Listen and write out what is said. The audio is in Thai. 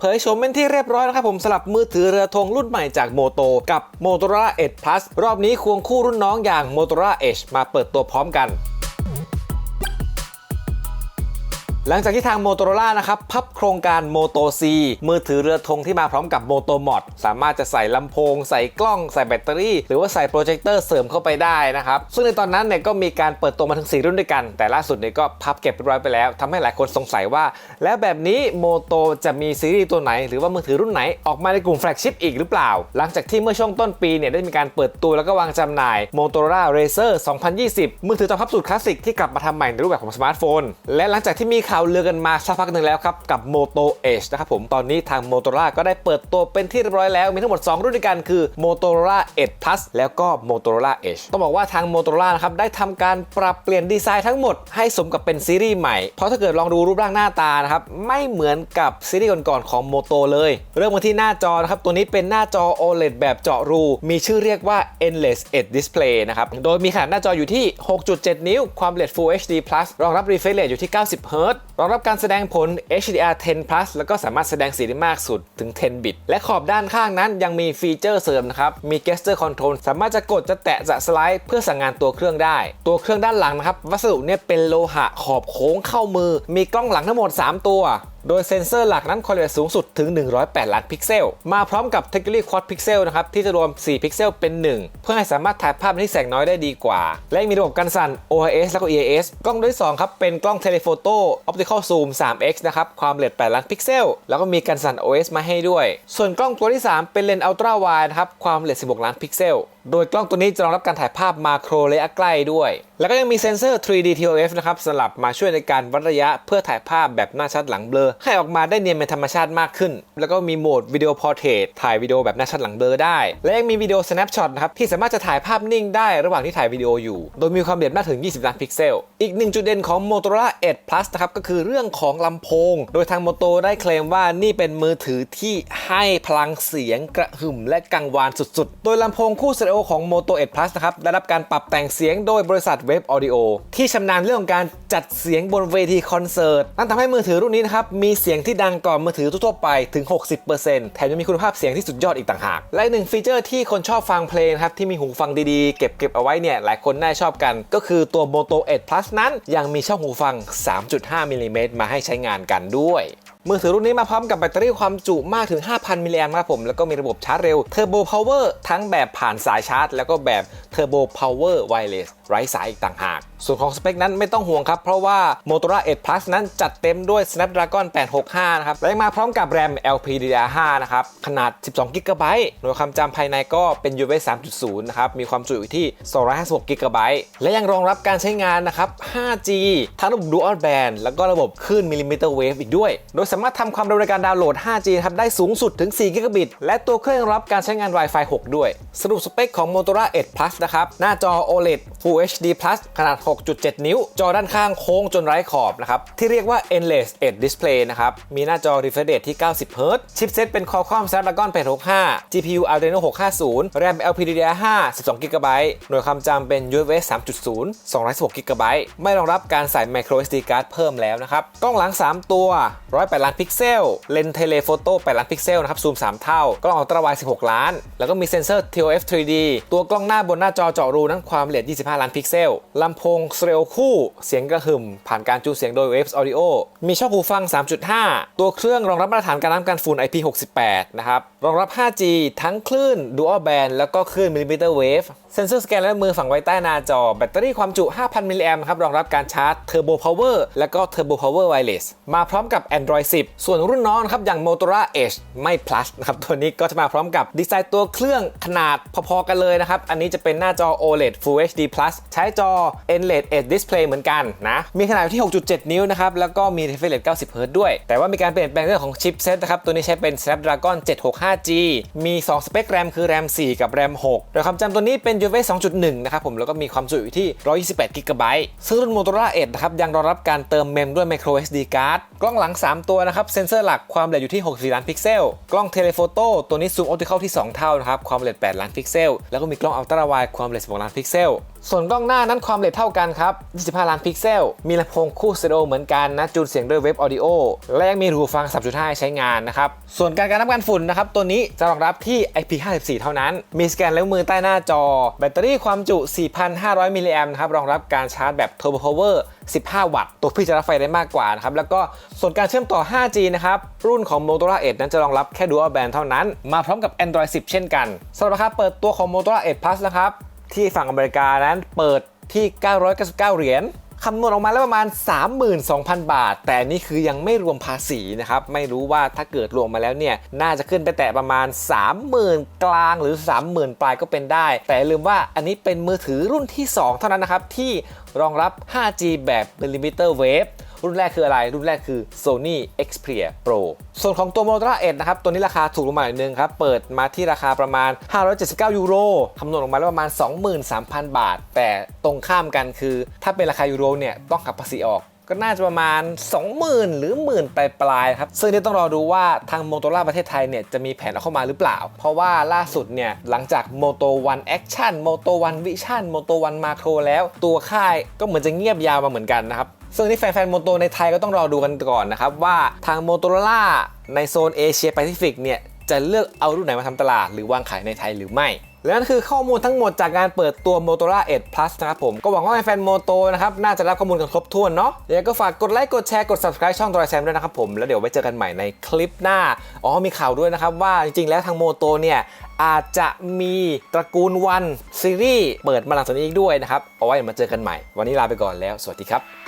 เผยโฉมเป็นที่เรียบร้อยนะครับผมสลับมือถือเรือธงรุ่นใหม่จากโมโตกับ Motorola Edge Plus รอบนี้ควงคู่รุ่นน้องอย่าง Motorola Edge มาเปิดตัวพร้อมกัน หลังจากที่ทาง Motorola นะครับพับโครงการ Moto C มือถือเรือธงที่มาพร้อมกับ Moto Mod สามารถจะใส่ลำโพง ใส่กล้องใส่แบตเตอรี่ หรือว่าใส่โปรเจคเตอร์เสริมเข้าไปได้นะครับ ซึ่งในตอนนั้นเนี่ยก็มีการเปิดตัวมาถึง 4 รุ่นด้วยกัน แต่ล่าสุดเนี่ยก็พับเก็บเรียบร้อยไปแล้วทำให้หลายคนสงสัยว่า แล้วแบบนี้ Moto จะมีซีรีส์ตัวไหน หรือว่ามือถือรุ่นไหนออกมาในกลุ่มแฟลกชิพอีกหรือเปล่า หลังจากที่เมื่อช่วงต้นปีเนี่ยได้มีการเปิดตัวแล้วก็วางจำหน่าย Motorola Razr 2020 มือถือจอพับสูตรคลาสสิกที่กลับมาทำใหม่ในรูปแบบของสมาร์ทโฟน และหลังจากที่มีข่าวเลือกันมาสักพักหนึ่งแล้วครับ กับ Moto Edge นะครับผมตอนนี้ทาง Motorola ก็ได้เปิดตัวเป็นที่เรียบร้อยแล้ว มีทั้งหมด 2 รุ่นด้วยกันคือ Motorola Edge Plus แล้วก็ Motorola Edge ต้องบอกว่าทาง Motorola นะครับได้ทำการปรับเปลี่ยนดีไซน์ทั้งหมดให้สมกับเป็นซีรีส์ใหม่ เพราะถ้าเกิดลองดูรูปร่างหน้าตานะครับไม่เหมือนกับซีรีส์ก่อนๆของ Moto เลย เริ่มกันที่หน้าจอนะครับตัวนี้เป็นหน้าจอ OLED แบบเจาะรู มีชื่อเรียกว่า Endless Edge Display นะครับโดยมีขนาดหน้าจออยู่ที่ 6.7 นิ้วความละเอียด Full HD Plus รองรับ refresh rate อยู่ที่ 90 Hz รองรับการแสดงผล HDR 10 Plus แล้วก็สามารถแสดงสีได้มากสุดถึง 10 บิต และขอบด้านข้างนั้นยังมีฟีเจอร์เสริมนะครับ มี gesture control สามารถจะกดจะแตะจะสไลด์เพื่อสั่งงานตัวเครื่องได้ ตัวเครื่องด้านหลังนะครับ วัสดุเนี่ยเป็นโลหะขอบโค้งเข้ามือ มีกล้องหลังทั้งหมด 3 ตัว โดยเซ็นเซอร์หลักนั้นความละเอียดสูงสุดถึง 108 ล้านพิกเซล มาพร้อมกับเทคโนโลยี Quad Pixel นะครับที่จะรวม 4 พิกเซลเป็น 1 เพื่อให้สามารถถ่ายภาพในที่แสงน้อยได้ดีกว่า และยังมีระบบกันสั่น OIS แล้วก็ EIS กล้องด้วย2ครับเป็นกล้องเทเลโฟโต้ Optical Zoom 3x นะครับความละเอียด 8 ล้านพิกเซล แล้วก็มีกันสั่น OS มาให้ด้วย ส่วนกล้องตัวที่ 3 เป็นเลนส์ Ultra Wide นะครับความละเอียด 16 ล้านพิกเซล โดยกล้องตัวนี้จะรองรับการถ่ายภาพมาโครระยะใกล้ด้วย แล้วก็ยังมีเซ็นเซอร์ 3D TOF นะครับสลับมาช่วยในการวัดระยะเพื่อถ่ายภาพแบบหน้าชัดหลังเบลอ ให้ออกมาได้เนียนเป็นธรรมชาติมากขึ้น แล้วก็มีโหมดวิดีโอพอร์เทรตถ่ายวิดีโอแบบหน้าชัดหลังเบลอได้ และยังมีวิดีโอ snapshot นะครับที่สามารถจะถ่ายภาพนิ่งได้ระหว่างที่ถ่ายวิดีโออยู่ โดยมีความละเอียดมากถึง 20 ล้านพิกเซล อีกหนึ่งจุดเด่นของ Motorola Edge Plus นะครับก็คือเรื่องของลำโพง โดยทาง Moto ได้เคลมว่านี่เป็นมือถือที่ให้พลังเสียงกระหึ่มและกังวานสุด ๆ โดยลำโพงคู่สเตอริโอของ Moto E Plus นะครับ ได้รับการปรับแต่งเสียงโดยบริษัท Wave Audio ที่ชำนาญเรื่องการจัดเสียงบนเวทีคอนเสิร์ต นั่นทำให้มือถือรุ่นนี้นะครับ มีเสียงที่ดังกว่ามือถือทั่วไปถึง 60%แถมยังมีคุณภาพเสียงที่สุดยอดอีกต่างหาก และหนึ่งฟีเจอร์ที่คนชอบฟังเพลงครับที่มีหูฟังดีๆ เก็บเก็บเอาไว้เนี่ยหลายคนน่าชอบกัน ก็คือตัว Moto E Plus นั้นยังมีช่องหูฟัง 3.5มิลลิเมตรมาให้ใช้งานกันด้วย มือถือรุ่นนี้มาพร้อมกับแบตเตอรี่ความจุมากถึง 5,000 มิลลิแอมป์ครับผม แล้วก็มีระบบชาร์จเร็วเทอร์โบพาวเวอร์ทั้งแบบผ่านสายชาร์จ แล้วก็แบบเทอร์โบพาวเวอร์ไวเลสไร้สายอีกต่างหากส่วนของสเปคนั้นไม่ต้องห่วงครับ เพราะว่า Motorola Edge Plus นั้นจัดเต็มด้วย Snapdragon 865 นะครับ และยังมาพร้อมกับ RAM LPDDR5 นะครับ ขนาด 12 g b หน่วยความจำภายในก็เป็น UFS 3.0 นะครับ มีความจุอยู่ที่ 256 g b และยังรองรับการใช้งานนะครับ 5G ทั้งระบบ Dual Band แล้วก็ระบบคลื่นมิลลิเมตรเวฟอีกด้วย โดยสามารถทำความเร็วในการดาวน์โหลด 5G ครับได้สูงสุดถึง 4 g b และตัวเครื่องรองรับการใช้งาน Wi-Fi 6 ด้วย สรุปสเปคของ Motorola Edge Plus นะครับ หน้าจอ OLED Full HD Plus ขนาด6.7 นิ้ว จอด้านข้างโค้งจนไร้ขอบนะครับ ที่เรียกว่า Endless Edge Display นะครับ มีหน้าจอ refresh rate ที่ 90 Hz ชิปเซตเป็น Qualcomm Snapdragon 865 GPU Adreno 650 RAM LPDDR5 12 GB หน่วยความจำเป็น UFS 3.0 216 GB ไม่รองรับการใส่ micro SD card เพิ่มแล้วนะครับ กล้องหลัง 3 ตัว 108 ล้านพิกเซล เลนส์เทเลโฟโต้8ล้านพิกเซลนะครับ ซูม 3 เท่า กล้องอัลตราไวด์16 ล้าน แล้วก็มีเซ็นเซอร์ TOF 3D ตัวกล้องหน้าบนหน้าจอเจาะรูนั้นความละเอียด 25 ล้านพิกเซล ลำโพงสเตอริโอคู่ เสียงกระหึ่ม ผ่านการจูนเสียงโดย Waves Audio มีช่องหูฟัง 3.5 ตัวเครื่องรองรับมาตรฐานการน้ำกันฝุ่น IP68 นะครับ รองรับ 5G ทั้งคลื่น Dual Band แล้วก็คลื่น Millimeter Wave เซ็นเซอร์สแกนและมือฝังไว้ใต้หน้าจอ แบตเตอรี่ความจุ 5,000 มิลลิแอมป์ครับรองรับการชาร์จ Turbo Power แล้วก็ Turbo Power Wireless มาพร้อมกับ Android 10 ส่วนรุ่นน้องครับอย่าง Motorola Edge ไม่ Plus นะครับตัวนี้ก็จะมาพร้อมกับดีไซน์ตัวเครื่องขนาดพอๆกันเลยนะครับอันนี้จะเป็นหน้าจอ OLED Full HD Plus ใช้จอ Endless Edge Display เหมือนกันนะ มีขนาดอยู่ที่ 6.7 นิ้วนะครับ แล้วก็มี refresh rate 90 Hz ด้วย แต่ว่ามีการเปลี่ยนแปลงเรื่องของชิปเซตนะครับ ตัวนี้ใช้เป็น Snapdragon 765G มี 2 สเปค RAM คือ RAM 4กับ RAM 6โดยความจำตัวนี้เป็น UFS 2.1 นะครับผม แล้วก็มีความจุอยู่ที่ 128 GB ซึ่งรุ่น Motorola Edge นะครับ ยังรองรับการเติมเมมด้วย micro SD card กล้องหลัง 3 ตัวนะครับ เซนเซอร์หลักความละเอียดอยู่ที่ 64 ล้านพิกเซล กล้องเทเลโฟโต้ตัวนี้ซูมออปติคอลที่ 2 เท่านะครับ ความละเอียด 8 ล้านพิกเซล แล้วก็มีกล้องอัลตร้าไวด์ความละเอียด 16 ล้านพิกเซล ส่วนกล้องหน้านั้นความละเอียดเท่ากันครับ 25 ล้านพิกเซล มีลำโพงคู่สเตอริโอเหมือนกันนะ จูนเสียงด้วยเว็บออดิโอ และยังมีหูฟัง 3.5 ใช้งานนะครับ ส่วนการการนับการฝุ่นนะครับ ตัวนี้จะรองรับที่ IP54 เท่านั้น มีสแกนแล้วมือใต้หน้าจอ แบตเตอรี่ความจุ 4,500 มิลลิแอมป์นะครับ รองรับการชาร์จแบบ Turbo Power 15 วัตต์ ตัวพี่จะรับไฟได้มากกว่านะครับ แล้วก็ส่วนการเชื่อมต่อ 5G นะครับ รุ่นของ Motorola Edge นั้นจะรองรับแค่ Dual Band เท่านั้น มาพร้อมกับ Android 10 เช่นกันสำหรับราคาเปิดตัวของ Motorola Edge Plus นะครับ ที่ฝั่งอเมริกานั้นเปิดที่ 999 เหรียญคำนวณออกมาแล้วประมาณ 32,000 บาท แต่นี่คือยังไม่รวมภาษีนะครับ ไม่รู้ว่าถ้าเกิดรวมมาแล้วเนี่ย น่าจะขึ้นไปแต่ประมาณ 30,000 กลางหรือ 30,000 ปลายก็เป็นได้ แต่ลืมว่าอันนี้เป็นมือถือรุ่นที่ 2 เท่านั้นนะครับ ที่รองรับ 5G แบบ millimeter wave รุ่นแรกคืออะไร รุ่นแรกคือ Sony Xperia Pro ส่วนของตัว Motorola Edge นะครับ ตัวนี้ราคาถูกลงมาหน่อยนึงครับ เปิดมาที่ราคาประมาณ 579 ยูโร คำนวณออกมาแล้วประมาณ 23,000 บาท แต่ตรงข้ามกันคือ ถ้าเป็นราคายูโรเนี่ย ต้องหักภาษีออกก็น่าจะประมาณ 20,000 หรือหมื่นปลายๆครับ ซึ่งนี่ต้องรอดูว่าทาง Motorola ประเทศไทยเนี่ย จะมีแผนเอาเข้ามาหรือเปล่า เพราะว่าล่าสุดเนี่ย หลังจาก Moto One Action Moto One Vision Moto One Macro แล้ว ตัวค่ายก็เหมือนจะเงียบยาวมาเหมือนกันนะครับ ซึ่งนี่แฟนๆ โมโตในไทยก็ต้องรอดูกันก่อนนะครับ ว่าทาง Motorola ในโซนเอเชียแปซิฟิกเนี่ย จะเลือกเอารุ่นไหนมาทำตลาดหรือวางขายในไทยหรือไม่และนั่นคือข้อมูลทั้งหมดจากการเปิดตัว Motorola Edge Plus นะครับผม ก็หวังว่าแฟนๆโมโตนะครับ น่าจะรับข้อมูลกันครบถ้วนเนาะยังไงก็ฝากกดไลค์ กดแชร์ กด subscribe ช่องตัวแซมด้วยนะครับผม แล้วเดี๋ยวไว้เจอกันใหม่ในคลิปหน้า อ๋อมีข่าวด้วยนะครับ ว่าจริงๆ แล้วทางโมโตเนี่ยอาจจะมีตระกูลวันซีรีส์เปิดมาหลังจากนี้อีกด้วยนะครับ เอาไว้มาเจอกันใหม่ วันนี้ลาไปก่อนแล้ว สวัสดีครับ